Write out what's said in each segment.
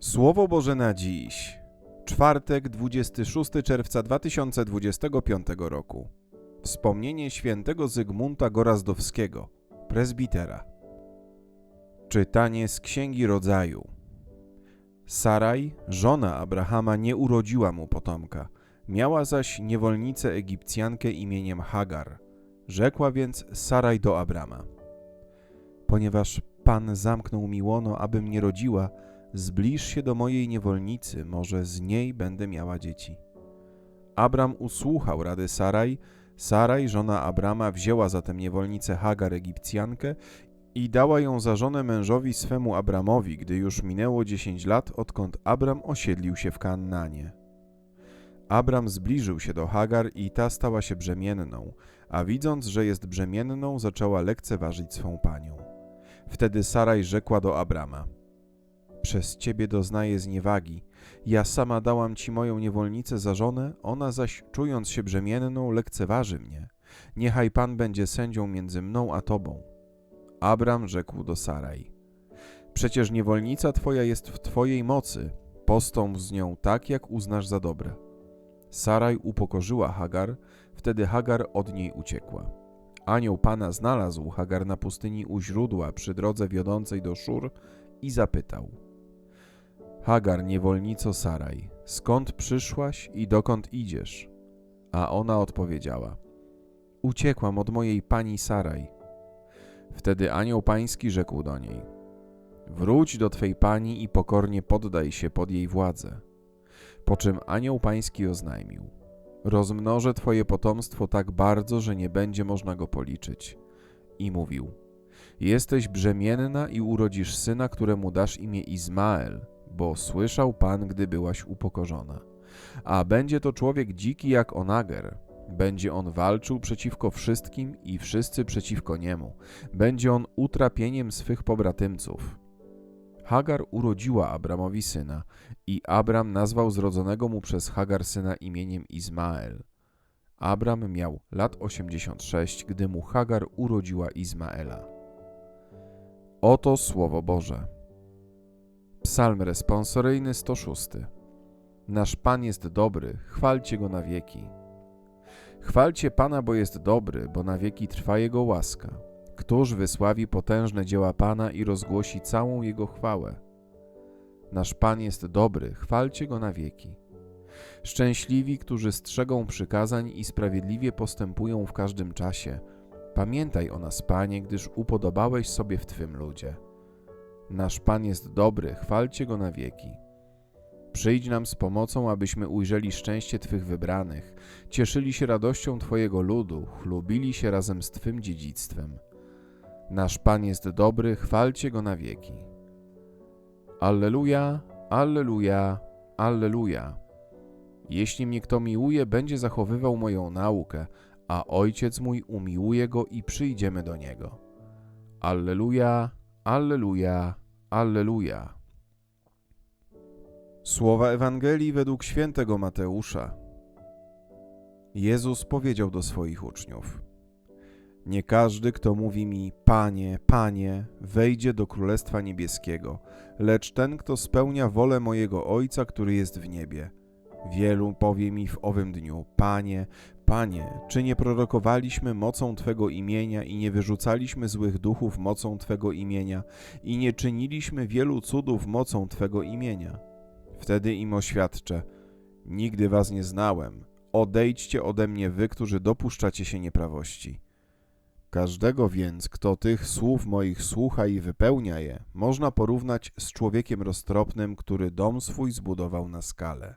Słowo Boże na dziś. Czwartek, 26 czerwca 2025 roku. Wspomnienie świętego Zygmunta Gorazdowskiego, prezbitera. Czytanie z Księgi Rodzaju. Saraj, żona Abrahama, nie urodziła mu potomka. Miała zaś niewolnicę Egipcjankę imieniem Hagar. Rzekła więc Saraj do Abrama: Ponieważ Pan zamknął mi łono, abym nie rodziła, zbliż się do mojej niewolnicy, może z niej będę miała dzieci. Abram usłuchał rady Saraj. Saraj, żona Abrama, wzięła zatem niewolnicę Hagar Egipcjankę i dała ją za żonę mężowi swemu Abramowi, gdy już minęło dziesięć lat, odkąd Abram osiedlił się w Kananie. Abram zbliżył się do Hagar i ta stała się brzemienną, a widząc, że jest brzemienną, zaczęła lekceważyć swą panią. Wtedy Saraj rzekła do Abrama: Przez ciebie doznaję zniewagi. Ja sama dałam ci moją niewolnicę za żonę, ona zaś, czując się brzemienną, lekceważy mnie. Niechaj pan będzie sędzią między mną a tobą. Abram rzekł do Saraj: Przecież niewolnica twoja jest w twojej mocy, postąp z nią tak, jak uznasz za dobre. Saraj upokorzyła Hagar, wtedy Hagar od niej uciekła. Anioł Pana znalazł Hagar na pustyni u źródła przy drodze wiodącej do Szur i zapytał: Hagar, niewolnico Saraj, skąd przyszłaś i dokąd idziesz? A ona odpowiedziała: Uciekłam od mojej pani Saraj. Wtedy anioł pański rzekł do niej: Wróć do twej pani i pokornie poddaj się pod jej władzę. Po czym anioł pański oznajmił: Rozmnożę twoje potomstwo tak bardzo, że nie będzie można go policzyć. I mówił: Jesteś brzemienna i urodzisz syna, któremu dasz imię Izmael, bo słyszał Pan, gdy byłaś upokorzona. A będzie to człowiek dziki jak Onager. Będzie on walczył przeciwko wszystkim i wszyscy przeciwko niemu. Będzie on utrapieniem swych pobratymców. Hagar urodziła Abramowi syna i Abram nazwał zrodzonego mu przez Hagar syna imieniem Izmael. Abram miał lat 86, gdy mu Hagar urodziła Izmaela. Oto Słowo Boże. Psalm responsoryjny 106. Nasz Pan jest dobry, chwalcie Go na wieki. Chwalcie Pana, bo jest dobry, bo na wieki trwa Jego łaska. Któż wysławi potężne dzieła Pana i rozgłosi całą Jego chwałę? Nasz Pan jest dobry, chwalcie Go na wieki. Szczęśliwi, którzy strzegą przykazań i sprawiedliwie postępują w każdym czasie. Pamiętaj o nas, Panie, gdyż upodobałeś sobie w Twym ludzie. Nasz Pan jest dobry, chwalcie Go na wieki. Przyjdź nam z pomocą, abyśmy ujrzeli szczęście Twych wybranych, cieszyli się radością Twojego ludu, chlubili się razem z Twym dziedzictwem. Nasz Pan jest dobry, chwalcie Go na wieki. Alleluja, Alleluja, Alleluja. Jeśli mnie kto miłuje, będzie zachowywał moją naukę, a Ojciec mój umiłuje go i przyjdziemy do Niego. Alleluja, Alleluja, Alleluja. Słowa Ewangelii według świętego Mateusza. Jezus powiedział do swoich uczniów: Nie każdy, kto mówi mi: Panie, Panie, wejdzie do Królestwa Niebieskiego, lecz ten, kto spełnia wolę mojego Ojca, który jest w niebie. Wielu powie mi w owym dniu: Panie, Panie, czy nie prorokowaliśmy mocą Twego imienia i nie wyrzucaliśmy złych duchów mocą Twego imienia i nie czyniliśmy wielu cudów mocą Twego imienia? Wtedy im oświadczę: Nigdy was nie znałem. Odejdźcie ode mnie, wy, którzy dopuszczacie się nieprawości. Każdego więc, kto tych słów moich słucha i wypełnia je, można porównać z człowiekiem roztropnym, który dom swój zbudował na skale.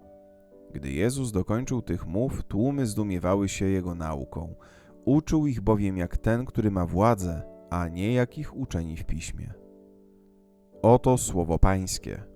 Gdy Jezus dokończył tych mów, tłumy zdumiewały się jego nauką. Uczył ich bowiem jak ten, który ma władzę, a nie jak ich uczeni w piśmie. Oto słowo Pańskie.